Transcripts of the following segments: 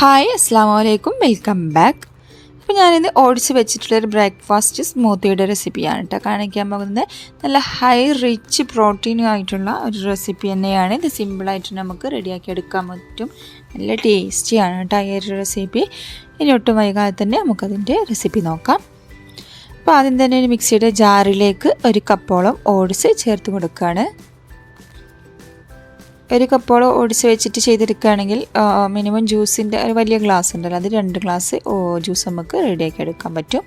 Hi അസ്സാം വലൈക്കും welcome back അപ്പോൾ ഞാനിന്ന് ഓടിച്ച് വെച്ചിട്ടുള്ളൊരു ബ്രേക്ക്ഫാസ്റ്റ് സ്മൂത്തിയുടെ റെസിപ്പിയാണ് കേട്ടോ കാണിക്കാൻ പോകുന്നത് നല്ല ഹൈ റിച്ച് പ്രോട്ടീനും ആയിട്ടുള്ള ഒരു റെസിപ്പി തന്നെയാണ്. ഇത് സിമ്പിളായിട്ട് നമുക്ക് റെഡിയാക്കി എടുക്കാൻ പറ്റും. നല്ല ടേസ്റ്റിയാണ് കേട്ടോ ഈ ഒരു റെസിപ്പി ഇനി ഒട്ടും വൈകാതെ തന്നെ നമുക്കതിന്റെ റെസിപ്പി നോക്കാം. അപ്പോൾ ആദ്യം തന്നെ ഒരു മിക്സിയുടെ ജാറിലേക്ക് ഒരു കപ്പോളം ഓടിച്ച് ചേർത്ത് കൊടുക്കുകയാണ് ഒരു കപ്പോളം ഒടിച്ച് വെച്ചിട്ട് ചെയ്തെടുക്കുകയാണെങ്കിൽ മിനിമം ജ്യൂസിന്റെ ഒരു വലിയ ഗ്ലാസ് ഉണ്ടല്ലോ അത് രണ്ട് ഗ്ലാസ് ജ്യൂസ് നമുക്ക് റെഡിയാക്കി എടുക്കാൻ പറ്റും.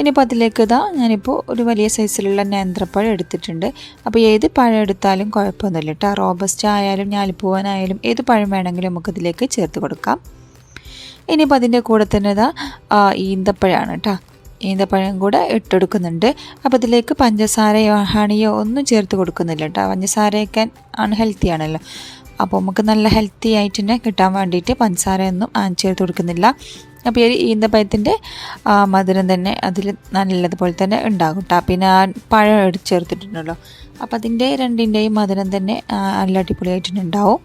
ഇനിയിപ്പോൾ അതിലേക്ക് ഇതാ ഞാനിപ്പോൾ ഒരു വലിയ സൈസിലുള്ള നേന്ത്രപ്പഴം എടുത്തിട്ടുണ്ട്. അപ്പോൾ ഏത് പഴം എടുത്താലും കുഴപ്പമൊന്നുമില്ല കേട്ടോ. റോബസ്റ്റ് ആയാലും ഞാലിപ്പൂവനായാലും ഏത് പഴം വേണമെങ്കിലും നമുക്കതിലേക്ക് ചേർത്ത് കൊടുക്കാം. ഇനിയിപ്പോൾ അതിന്റെ കൂടെ തന്നെ ഇതാ ഈന്തപ്പഴമാണ് കേട്ടോ. ഈന്തപ്പഴം കൂടെ ഇട്ടെടുക്കുന്നുണ്ട്. അപ്പോൾ ഇതിലേക്ക് പഞ്ചസാരയോ ഹണിയോ ഒന്നും ചേർത്ത് കൊടുക്കുന്നില്ല കേട്ടോ പഞ്ചസാരയൊക്കെ അൺഹെൽത്തി ആണല്ലോ. അപ്പോൾ നമുക്ക് നല്ല ഹെൽത്തി ആയിട്ട് തന്നെ കിട്ടാൻ വേണ്ടിയിട്ട് പഞ്ചസാരയൊന്നും ചേർത്ത് കൊടുക്കുന്നില്ല. അപ്പോൾ ഈ ഈന്തപ്പഴത്തിന്റെ മധുരം തന്നെ അതിൽ നല്ലതുപോലെ തന്നെ ഉണ്ടാകും കേട്ടോ പിന്നെ ആ പഴം എടുത്ത് ചേർത്തിട്ടുണ്ടല്ലോ. അപ്പോൾ അതിന്റെ രണ്ടിന്റെയും മധുരം തന്നെ നല്ല അടിപൊളിയായിട്ടുണ്ടാവും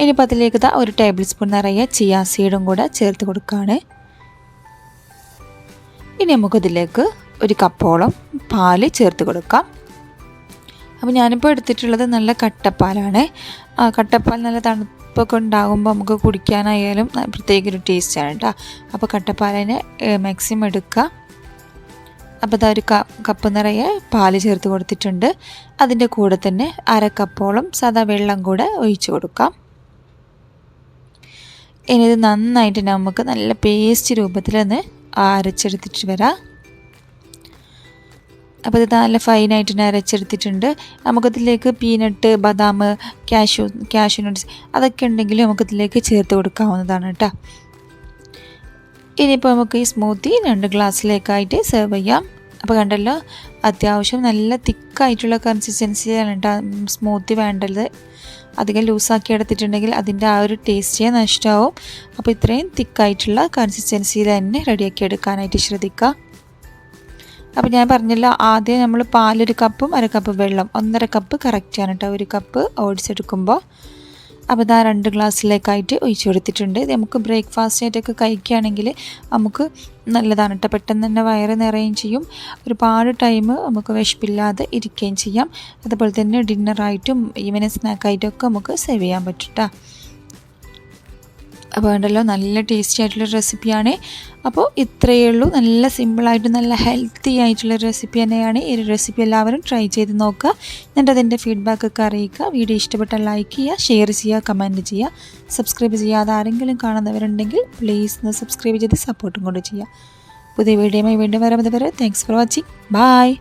ഇനിയിപ്പോൾ അതിലേക്ക് ഒരു ടേബിൾ സ്പൂൺ നിറയെ ചിയാ സീഡും കൂടെ ചേർത്ത് കൊടുക്കുകയാണ് ഇനി നമുക്കതിലേക്ക് ഒരു കപ്പോളം പാൽ ചേർത്ത് കൊടുക്കാം. അപ്പോൾ ഞാനിപ്പോൾ എടുത്തിട്ടുള്ളത് നല്ല കട്ടപ്പാലാണ്. കട്ടപ്പാൽ നല്ല തണുപ്പൊക്കെ ഉണ്ടാകുമ്പോൾ നമുക്ക് കുടിക്കാനായാലും പ്രത്യേക ഒരു ടേസ്റ്റാണ് കേട്ടോ അപ്പോൾ കട്ടപ്പാലിനെ മാക്സിമം എടുക്കുക. അപ്പോൾ ഇതാ ഒരു കപ്പ് നിറയെ പാൽ ചേർത്ത് കൊടുത്തിട്ടുണ്ട്. അതിന്റെ കൂടെ തന്നെ അര കപ്പോളം സാധാ വെള്ളം കൂടെ ഒഴിച്ച് കൊടുക്കാം. ഇനി ഇത് നന്നായിട്ട് നമുക്ക് നല്ല പേസ്റ്റ് രൂപത്തിൽ ഒന്ന് അരച്ചെടുത്തിട്ട് വരാം. അപ്പോൾ ഇത് നല്ല ഫൈനായിട്ട് തന്നെ അരച്ചെടുത്തിട്ടുണ്ട്. നമുക്കതിലേക്ക് പീനട്ട് ബദാം ക്യാഷ്യൂ ക്യാഷ്യൂ നട്ട്സ് അതൊക്കെ ഉണ്ടെങ്കിൽ നമുക്കതിലേക്ക് ചേർത്ത് കൊടുക്കാവുന്നതാണ് കേട്ടോ. ഇനിയിപ്പോൾ നമുക്ക് ഈ സ്മൂത്തി രണ്ട് ഗ്ലാസ്സിലേക്കായിട്ട് സെർവ് ചെയ്യാം. അപ്പോൾ കണ്ടല്ലോ അത്യാവശ്യം നല്ല തിക്കായിട്ടുള്ള കൺസിസ്റ്റൻസിയാണ് കേട്ടോ സ്മൂത്തി വേണ്ടത്. അധികം ലൂസാക്കി എടുത്തിട്ടുണ്ടെങ്കിൽ അതിന്റെ ആ ഒരു ടേസ്റ്റേ നഷ്ടമാവും അപ്പോൾ ഇത്രയും തിക്കായിട്ടുള്ള കൺസിസ്റ്റൻസിയിൽ തന്നെ റെഡിയാക്കി എടുക്കാനായിട്ട് ശ്രദ്ധിക്കുക. അപ്പോൾ ഞാൻ പറഞ്ഞല്ലോ ആദ്യം നമ്മൾ പാലൊരു കപ്പും അര കപ്പ് വെള്ളം ഒന്നര കപ്പ് കറക്റ്റാണ് കേട്ടോ ഒരു കപ്പ് ഓടിച്ചെടുക്കുമ്പോൾ അപ്പോൾ ഇതാ രണ്ട് ഗ്ലാസ്സിലേക്കായിട്ട് ഒഴിച്ചു കൊടുത്തിട്ടുണ്ട്. നമുക്ക് ബ്രേക്ക്ഫാസ്റ്റ് ആയിട്ടൊക്കെ കഴിക്കുകയാണെങ്കിൽ നമുക്ക് നല്ലതാണ് കേട്ടോ പെട്ടെന്ന് തന്നെ വയറ് നിറയുകയും ചെയ്യും. ഒരുപാട് ടൈം നമുക്ക് വിശപ്പില്ലാതെ ഇരിക്കുകയും ചെയ്യാം. അതുപോലെ തന്നെ ഡിന്നറായിട്ടും ഈവനിങ് സ്നാക്കായിട്ടും ഒക്കെ നമുക്ക് സേവ് ചെയ്യാൻ പറ്റും കേട്ടോ അപ്പോൾ ഉണ്ടല്ലോ നല്ല ടേസ്റ്റി ആയിട്ടുള്ള റെസിപ്പിയാണ് അപ്പോൾ ഇത്രയേ ഉള്ളൂ. നല്ല സിമ്പിളായിട്ട് നല്ല ഹെൽത്തി ആയിട്ടുള്ള റെസിപ്പി തന്നെയാണ്. ഈ റെസിപ്പി എല്ലാവരും ട്രൈ ചെയ്ത് നോക്കുക. എന്നിട്ട് അതിന്റെ ഫീഡ്ബാക്കൊക്കെ അറിയിക്കുക. വീഡിയോ ഇഷ്ടപ്പെട്ടാൽ ലൈക്ക് ചെയ്യുക ഷെയർ ചെയ്യുക കമന്റ് ചെയ്യുക. സബ്സ്ക്രൈബ് ചെയ്യാതെ ആരെങ്കിലും കാണുന്നവരുണ്ടെങ്കിൽ പ്ലീസ് ഒന്ന് സബ്സ്ക്രൈബ് ചെയ്ത് സപ്പോർട്ടും കൊണ്ട് ചെയ്യുക. പുതിയ വീഡിയോയുമായി വീണ്ടും വരാമത് വരെ താങ്ക്സ് ഫോർ വാച്ചിങ് ബായ്